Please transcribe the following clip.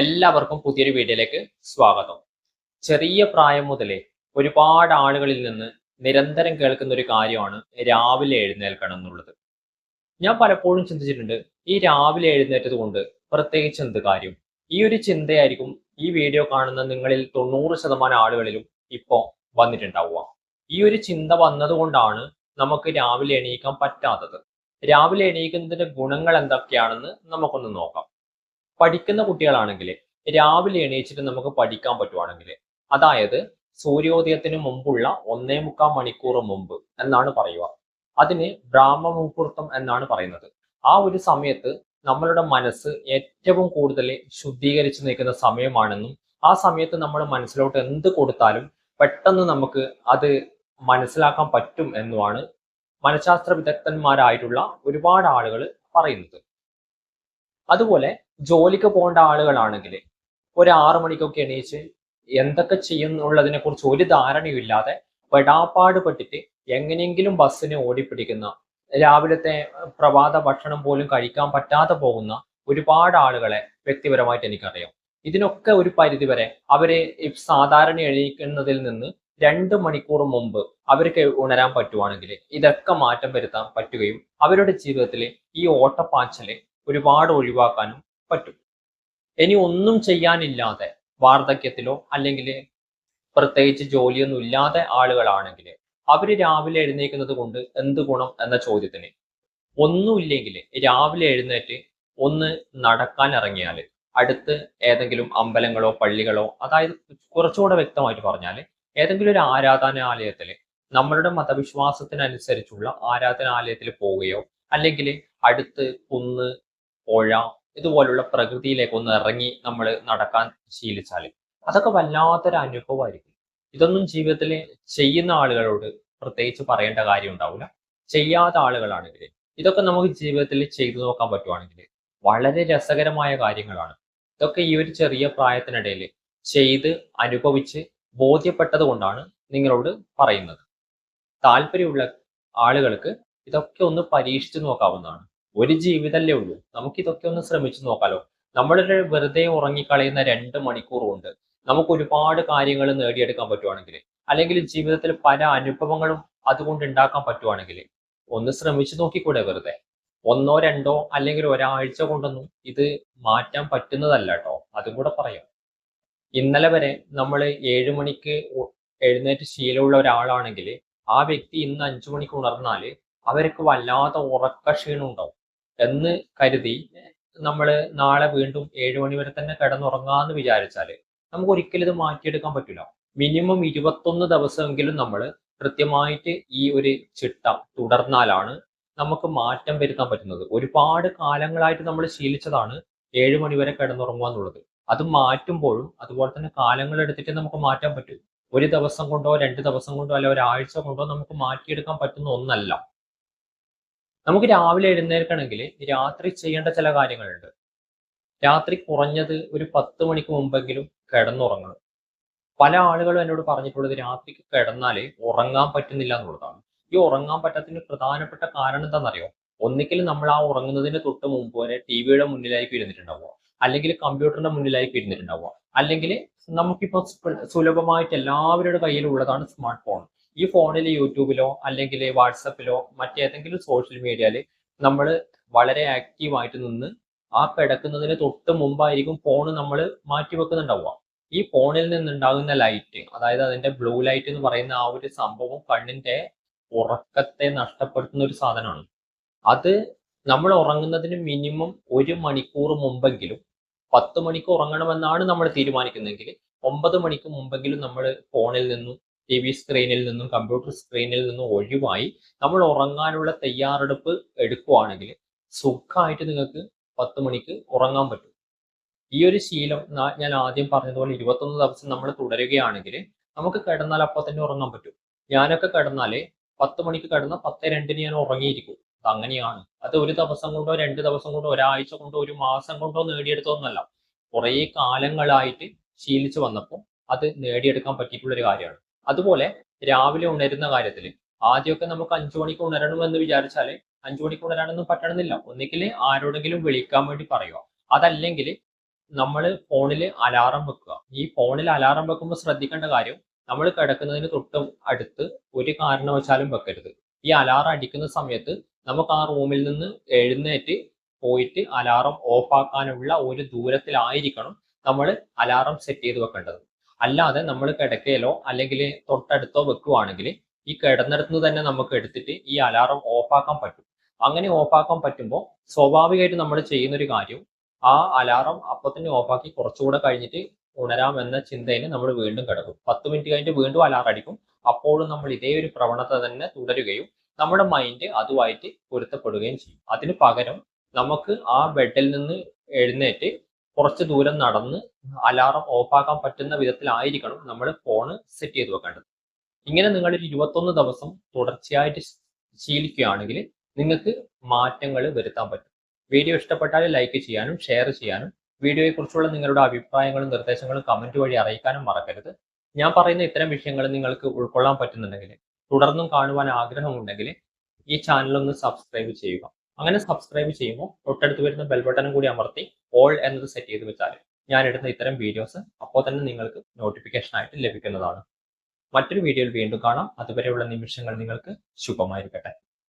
എല്ലാവർക്കും പുതിയൊരു വീഡിയോയിലേക്ക് സ്വാഗതം. ചെറിയ പ്രായം മുതലേ ഒരുപാട് ആളുകളിൽ നിന്ന് നിരന്തരം കേൾക്കുന്ന ഒരു കാര്യമാണ് രാവിലെ എഴുന്നേൽക്കണം എന്നുള്ളത്. ഞാൻ പലപ്പോഴും ചിന്തിച്ചിട്ടുണ്ട് ഈ രാവിലെ എഴുന്നേറ്റത് കൊണ്ട് പ്രത്യേകിച്ച് എന്ത് കാര്യം? ഈ ഒരു ചിന്തയായിരിക്കും ഈ വീഡിയോ കാണുന്ന നിങ്ങളിൽ തൊണ്ണൂറ് ശതമാനം ആളുകളിലും ഇപ്പോൾ വന്നിട്ടുണ്ടാവുക. ഈ ഒരു ചിന്ത വന്നതുകൊണ്ടാണ് നമുക്ക് രാവിലെ എണീക്കാൻ പറ്റാത്തത്. രാവിലെ എണീക്കുന്നതിന്റെ ഗുണങ്ങൾ എന്തൊക്കെയാണെന്ന് നമുക്കൊന്ന് നോക്കാം. പഠിക്കുന്ന കുട്ടികളാണെങ്കിൽ രാവിലെ എണീച്ചിട്ട് നമുക്ക് പഠിക്കാൻ പറ്റുവാണെങ്കിൽ അതായത് സൂര്യോദയത്തിന് മുമ്പുള്ള ഒന്നേ മുക്കാൽ മണിക്കൂർ മുമ്പ് എന്നാണ് പറയുക. അതിന് ബ്രാഹ്മ മുഹൂർത്തം എന്നാണ് പറയുന്നത്. ആ ഒരു സമയത്ത് നമ്മളുടെ മനസ്സ് ഏറ്റവും കൂടുതൽ ശുദ്ധീകരിച്ച് നിൽക്കുന്ന സമയമാണെന്നും ആ സമയത്ത് നമ്മൾ മനസ്സിലോട്ട് എന്ത് കൊടുത്താലും പെട്ടെന്ന് നമുക്ക് അത് മനസ്സിലാക്കാൻ പറ്റും എന്നുമാണ് മനഃശാസ്ത്ര വിദഗ്ധന്മാരായിട്ടുള്ള ഒരുപാട് ആളുകൾ പറയുന്നത്. അതുപോലെ ജോലിക്ക് പോകേണ്ട ആളുകളാണെങ്കിൽ ഒരു ആറു മണിക്കൊക്കെ എണീച്ച് എന്തൊക്കെ ചെയ്യുന്നുള്ളതിനെ കുറിച്ച് ഒരു ധാരണയുമില്ലാതെ പെടാപ്പാട് പെട്ടിട്ട് എങ്ങനെയെങ്കിലും ബസ്സിനെ ഓടിപ്പിടിക്കുന്ന രാവിലത്തെ പ്രഭാത ഭക്ഷണം പോലും കഴിക്കാൻ പറ്റാതെ പോകുന്ന ഒരുപാട് ആളുകളെ വ്യക്തിപരമായിട്ട് എനിക്കറിയാം. ഇതിനൊക്കെ ഒരു പരിധിവരെ അവരെ സാധാരണ എണീക്കുന്നതിൽ നിന്ന് രണ്ട് മണിക്കൂർ മുമ്പ് അവർക്ക് ഉണരാൻ പറ്റുവാണെങ്കിൽ ഇതൊക്കെ മാറ്റം വരുത്താൻ പറ്റുകയും അവരുടെ ജീവിതത്തിൽ ഈ ഓട്ടപ്പാച്ചൽ ഒരുപാട് ഒഴിവാക്കാനും പറ്റും. ഇനി ഒന്നും ചെയ്യാനില്ലാതെ വാർദ്ധക്യത്തിലോ അല്ലെങ്കിൽ പ്രത്യേകിച്ച് ജോലിയൊന്നും ഇല്ലാതെ ആളുകളാണെങ്കിൽ അവർ രാവിലെ എഴുന്നേക്കുന്നത് കൊണ്ട് എന്ത് ഗുണം എന്ന ചോദ്യത്തിന് ഒന്നുമില്ലെങ്കിൽ രാവിലെ എഴുന്നേറ്റ് ഒന്ന് നടക്കാൻ ഇറങ്ങിയാൽ അടുത്ത് ഏതെങ്കിലും അമ്പലങ്ങളോ പള്ളികളോ അതായത് കുറച്ചുകൂടെ വ്യക്തമായിട്ട് പറഞ്ഞാൽ ഏതെങ്കിലും ഒരു ആരാധനാലയത്തിൽ നമ്മളുടെ മതവിശ്വാസത്തിനനുസരിച്ചുള്ള ആരാധനാലയത്തിൽ പോവുകയോ അല്ലെങ്കിൽ അടുത്ത് കുന്ന് പുഴ ഇതുപോലുള്ള പ്രകൃതിയിലേക്ക് ഒന്ന് ഇറങ്ങി നമ്മൾ നടക്കാൻ ശീലിച്ചാൽ അതൊക്കെ വല്ലാത്തൊരു അനുഭവമായിരിക്കും. ഇതൊന്നും ജീവിതത്തിൽ ചെയ്യുന്ന ആളുകളോട് പ്രത്യേകിച്ച് പറയേണ്ട കാര്യം ഉണ്ടാവില്ല ചെയ്യാത്ത ആളുകളാണെങ്കിൽ ഇതൊക്കെ നമുക്ക് ജീവിതത്തിൽ ചെയ്തു നോക്കാൻ പറ്റുവാണെങ്കിൽ വളരെ രസകരമായ കാര്യങ്ങളാണ്. ഇതൊക്കെ ഈ ഒരു ചെറിയ പ്രായത്തിനിടയിൽ ചെയ്ത് അനുഭവിച്ച് ബോധ്യപ്പെട്ടത് കൊണ്ടാണ് നിങ്ങളോട് പറയുന്നത്. താല്പര്യമുള്ള ആളുകൾക്ക് ഇതൊക്കെ ഒന്ന് പരീക്ഷിച്ചു നോക്കാവുന്നതാണ്. ഒരു ജീവിതമല്ലേ ഉള്ളൂ. നമുക്ക് ഇതൊക്കെ ഒന്ന് ശ്രമിച്ചു നോക്കാലോ. നമ്മളൊരു വെറുതെ ഉറങ്ങിക്കളയുന്ന രണ്ട് മണിക്കൂർ കൊണ്ട് നമുക്ക് ഒരുപാട് കാര്യങ്ങൾ നേടിയെടുക്കാൻ പറ്റുവാണെങ്കിൽ അല്ലെങ്കിൽ ജീവിതത്തിൽ പല അനുഭവങ്ങളും അതുകൊണ്ട് ഉണ്ടാക്കാൻ പറ്റുവാണെങ്കിൽ ഒന്ന് ശ്രമിച്ചു നോക്കിക്കൂടെ വെറുതെ. ഒന്നോ രണ്ടോ അല്ലെങ്കിൽ ഒരാഴ്ച കൊണ്ടൊന്നും ഇത് മാറ്റാൻ പറ്റുന്നതല്ല കേട്ടോ. അതും കൂടെ പറയാം. ഇന്നലെ വരെ നമ്മൾ ഏഴ് മണിക്ക് എഴുന്നേറ്റ് ശീലമുള്ള ഒരാളാണെങ്കിൽ ആ വ്യക്തി ഇന്ന് അഞ്ചു മണിക്ക് ഉണർന്നാൽ അവർക്ക് വല്ലാത്ത ഉറക്ക ക്ഷീണം ഉണ്ടാവും. എന്ന് കരുതി നമ്മൾ നാളെ വീണ്ടും ഏഴ് മണി വരെ തന്നെ കിടന്നുറങ്ങാന്ന് വിചാരിച്ചാൽ നമുക്ക് ഒരിക്കലും ഇത് മാറ്റിയെടുക്കാൻ പറ്റില്ല മിനിമം ഇരുപത്തൊന്ന് ദിവസമെങ്കിലും നമ്മൾ കൃത്യമായിട്ട് ഈ ഒരു ചിട്ട തുടർന്നാലാണ് നമുക്ക് മാറ്റം വരുത്താൻ പറ്റുന്നത്. ഒരുപാട് കാലങ്ങളായിട്ട് നമ്മൾ ശീലിച്ചതാണ് ഏഴ് മണി വരെ കിടന്നുറങ്ങുക എന്നുള്ളത്. അത് മാറ്റുമ്പോഴും അതുപോലെ തന്നെ കാലങ്ങൾ എടുത്തിട്ട് നമുക്ക് മാറ്റാൻ പറ്റും. ഒരു ദിവസം കൊണ്ടോ രണ്ട് ദിവസം കൊണ്ടോ അല്ല ഒരാഴ്ച കൊണ്ടോ നമുക്ക് മാറ്റിയെടുക്കാൻ പറ്റുന്ന ഒന്നല്ല. നമുക്ക് രാവിലെ എഴുന്നേൽക്കണമെങ്കിൽ രാത്രി ചെയ്യേണ്ട ചില കാര്യങ്ങളുണ്ട്. രാത്രി കുറഞ്ഞത് ഒരു പത്ത് മണിക്ക് മുമ്പെങ്കിലും കിടന്നുറങ്ങണം. പല ആളുകളും എന്നോട് പറഞ്ഞിട്ടുള്ളത് രാത്രിക്ക് കിടന്നാൽ ഉറങ്ങാൻ പറ്റുന്നില്ല എന്നുള്ളതാണ്. ഈ ഉറങ്ങാൻ പറ്റാത്തതിന് പ്രധാനപ്പെട്ട കാരണം എന്താണെന്നറിയോ? ഒന്നിക്കൽ നമ്മൾ ആ ഉറങ്ങുന്നതിന് തൊട്ട് മുമ്പ് വരെ ടി വിയുടെ മുന്നിലായിരിക്കും ഇരുന്നിട്ടുണ്ടാവുക. അല്ലെങ്കിൽ കമ്പ്യൂട്ടറിന്റെ മുന്നിലായിരിക്കും ഇരുന്നിട്ടുണ്ടാവുക. അല്ലെങ്കിൽ നമുക്കിപ്പോൾ സുലഭമായിട്ട് എല്ലാവരുടെ കയ്യിലുള്ളതാണ് സ്മാർട്ട് ഫോൺ. ഈ ഫോണിൽ യൂട്യൂബിലോ അല്ലെങ്കിൽ വാട്സപ്പിലോ മറ്റേതെങ്കിലും സോഷ്യൽ മീഡിയയിൽ നമ്മൾ വളരെ ആക്റ്റീവായിട്ട് നിന്ന് ആ കിടക്കുന്നതിന് തൊട്ട് മുമ്പായിരിക്കും ഫോൺ നമ്മൾ മാറ്റി വെക്കുന്നുണ്ടാവുക. ഈ ഫോണിൽ നിന്നുണ്ടാകുന്ന ലൈറ്റ് അതായത് അതിന്റെ ബ്ലൂ ലൈറ്റ് എന്ന് പറയുന്ന ആ ഒരു സംഭവം കണ്ണിന്റെ ഉറക്കത്തെ നഷ്ടപ്പെടുത്തുന്ന ഒരു സാധനമാണ്. അത് നമ്മൾ ഉറങ്ങുന്നതിന് മിനിമം ഒരു മണിക്കൂർ മുമ്പെങ്കിലും പത്ത് മണിക്ക് ഉറങ്ങണമെന്നാണ് നമ്മൾ തീരുമാനിക്കുന്നതെങ്കിൽ ഒമ്പത് മണിക്ക് മുമ്പെങ്കിലും നമ്മൾ ഫോണിൽ നിന്നും ടി വി സ്ക്രീനിൽ നിന്നും കമ്പ്യൂട്ടർ സ്ക്രീനിൽ നിന്നും ഒഴിവായി നമ്മൾ ഉറങ്ങാനുള്ള തയ്യാറെടുപ്പ് എടുക്കുവാണെങ്കിൽ സുഖമായിട്ട് നിങ്ങൾക്ക് പത്ത് മണിക്ക് ഉറങ്ങാൻ പറ്റും. ഈ ഒരു ശീലം ഞാൻ ആദ്യം പറഞ്ഞതുപോലെ ഇരുപത്തൊന്ന് ദിവസം നമ്മൾ തുടരുകയാണെങ്കിൽ നമുക്ക് കിടന്നാൽ അപ്പോൾ തന്നെ ഉറങ്ങാൻ പറ്റും. ഞാനൊക്കെ കിടന്നാലേ പത്ത് മണിക്ക് കിടന്ന പത്ത് രണ്ടിന് ഞാൻ ഉറങ്ങിയിരിക്കും. അങ്ങനെയാണ്. അത് ഒരു ദിവസം കൊണ്ടോ രണ്ട് ദിവസം കൊണ്ടോ ഒരാഴ്ച കൊണ്ടോ ഒരു മാസം കൊണ്ടോ നേടിയെടുത്തോന്നല്ല കുറേ കാലങ്ങളായിട്ട് ശീലിച്ചു വന്നപ്പോൾ അത് നേടിയെടുക്കാൻ പറ്റിയിട്ടുള്ള ഒരു കാര്യമാണ്. അതുപോലെ രാവിലെ ഉണരുന്ന കാര്യത്തിൽ ആദ്യമൊക്കെ നമുക്ക് അഞ്ചു മണിക്ക് ഉണരണമെന്ന് വിചാരിച്ചാൽ അഞ്ചു മണിക്ക് ഉണരാനൊന്നും പറ്റണമെന്നില്ല ഒന്നുകിൽ ആരോടെങ്കിലും വിളിക്കാൻ വേണ്ടി പറയുക. അതല്ലെങ്കിൽ നമ്മൾ ഫോണിൽ അലാറം വെക്കുക. ഈ ഫോണിൽ അലാറം വെക്കുമ്പോൾ ശ്രദ്ധിക്കേണ്ട കാര്യം നമ്മൾ കിടക്കുന്നതിന് തൊട്ട് അടുത്ത് ഒരു കാരണവശാലും വെക്കരുത്. ഈ അലാറം അടിക്കുന്ന സമയത്ത് നമുക്ക് ആ റൂമിൽ നിന്ന് എഴുന്നേറ്റ് പോയിട്ട് അലാറം ഓഫാക്കാനുള്ള ഒരു ദൂരത്തിലായിരിക്കണം നമ്മൾ അലാറം സെറ്റ് ചെയ്ത് വെക്കേണ്ടത്. അല്ലാതെ നമ്മൾ കിടക്കയിലോ അല്ലെങ്കിൽ തൊട്ടടുത്തോ വെക്കുവാണെങ്കിൽ ഈ കിടന്നിടത്ത് തന്നെ നമുക്ക് എടുത്തിട്ട് ഈ അലാറം ഓഫാക്കാൻ പറ്റും. അങ്ങനെ ഓഫാക്കാൻ പറ്റുമ്പോൾ സ്വാഭാവികമായിട്ട് നമ്മൾ ചെയ്യുന്ന ഒരു കാര്യം ആ അലാറം അപ്പൊ തന്നെ ഓഫാക്കി കുറച്ചുകൂടെ കഴിഞ്ഞിട്ട് ഉണരാമെന്ന ചിന്തയിൽ നമ്മൾ വീണ്ടും കിടക്കും. പത്ത് മിനിറ്റ് കഴിഞ്ഞിട്ട് വീണ്ടും അലാറം അടിക്കും. അപ്പോഴും നമ്മൾ ഇതേ ഒരു പ്രവണത തന്നെ തുടരുകയും നമ്മുടെ മൈൻഡ് അതുമായിട്ട് പൊരുത്തപ്പെടുകയും ചെയ്യും. അതിന് പകരം നമുക്ക് ആ ബെഡിൽ നിന്ന് എഴുന്നേറ്റ് കുറച്ച് ദൂരം നടന്ന് അലാറം ഓഫാക്കാൻ പറ്റുന്ന വിധത്തിലായിരിക്കണം നമ്മൾ ഫോണ് സെറ്റ് ചെയ്ത് വെക്കേണ്ടത്. ഇങ്ങനെ നിങ്ങൾ ഒരു ഇരുപത്തൊന്ന് ദിവസം തുടർച്ചയായിട്ട് ശീലിക്കുകയാണെങ്കിൽ നിങ്ങൾക്ക് മാറ്റങ്ങൾ വരുത്താൻ പറ്റും. വീഡിയോ ഇഷ്ടപ്പെട്ടാൽ ലൈക്ക് ചെയ്യാനും ഷെയർ ചെയ്യാനും വീഡിയോയെക്കുറിച്ചുള്ള നിങ്ങളുടെ അഭിപ്രായങ്ങളും നിർദ്ദേശങ്ങളും കമന്റ് വഴി അറിയിക്കാനും മറക്കരുത്. ഞാൻ പറയുന്ന ഇത്തരം വിഷയങ്ങൾ നിങ്ങൾക്ക് ഉൾക്കൊള്ളാൻ പറ്റുന്നുണ്ടെങ്കിൽ തുടർന്നും കാണുവാൻ ആഗ്രഹമുണ്ടെങ്കിൽ ഈ ചാനൽ ഒന്ന് സബ്സ്ക്രൈബ് ചെയ്യുക. അങ്ങനെ സബ്സ്ക്രൈബ് ചെയ്യുമ്പോൾ തൊട്ടടുത്ത് വരുന്ന ബെൽബട്ടനും കൂടി അമർത്തി ഓൾ എന്നത് സെറ്റ് ചെയ്ത് വെച്ചാൽ ഞാൻ ഇടുന്ന ഇത്തരം വീഡിയോസ് അപ്പോൾ തന്നെ നിങ്ങൾക്ക് നോട്ടിഫിക്കേഷൻ ആയിട്ട് ലഭിക്കുന്നതാണ്. മറ്റൊരു വീഡിയോയിൽ വീണ്ടും കാണാം. അതുവരെയുള്ള നിമിഷങ്ങൾ നിങ്ങൾക്ക് ശുഭമായിരിക്കട്ടെ.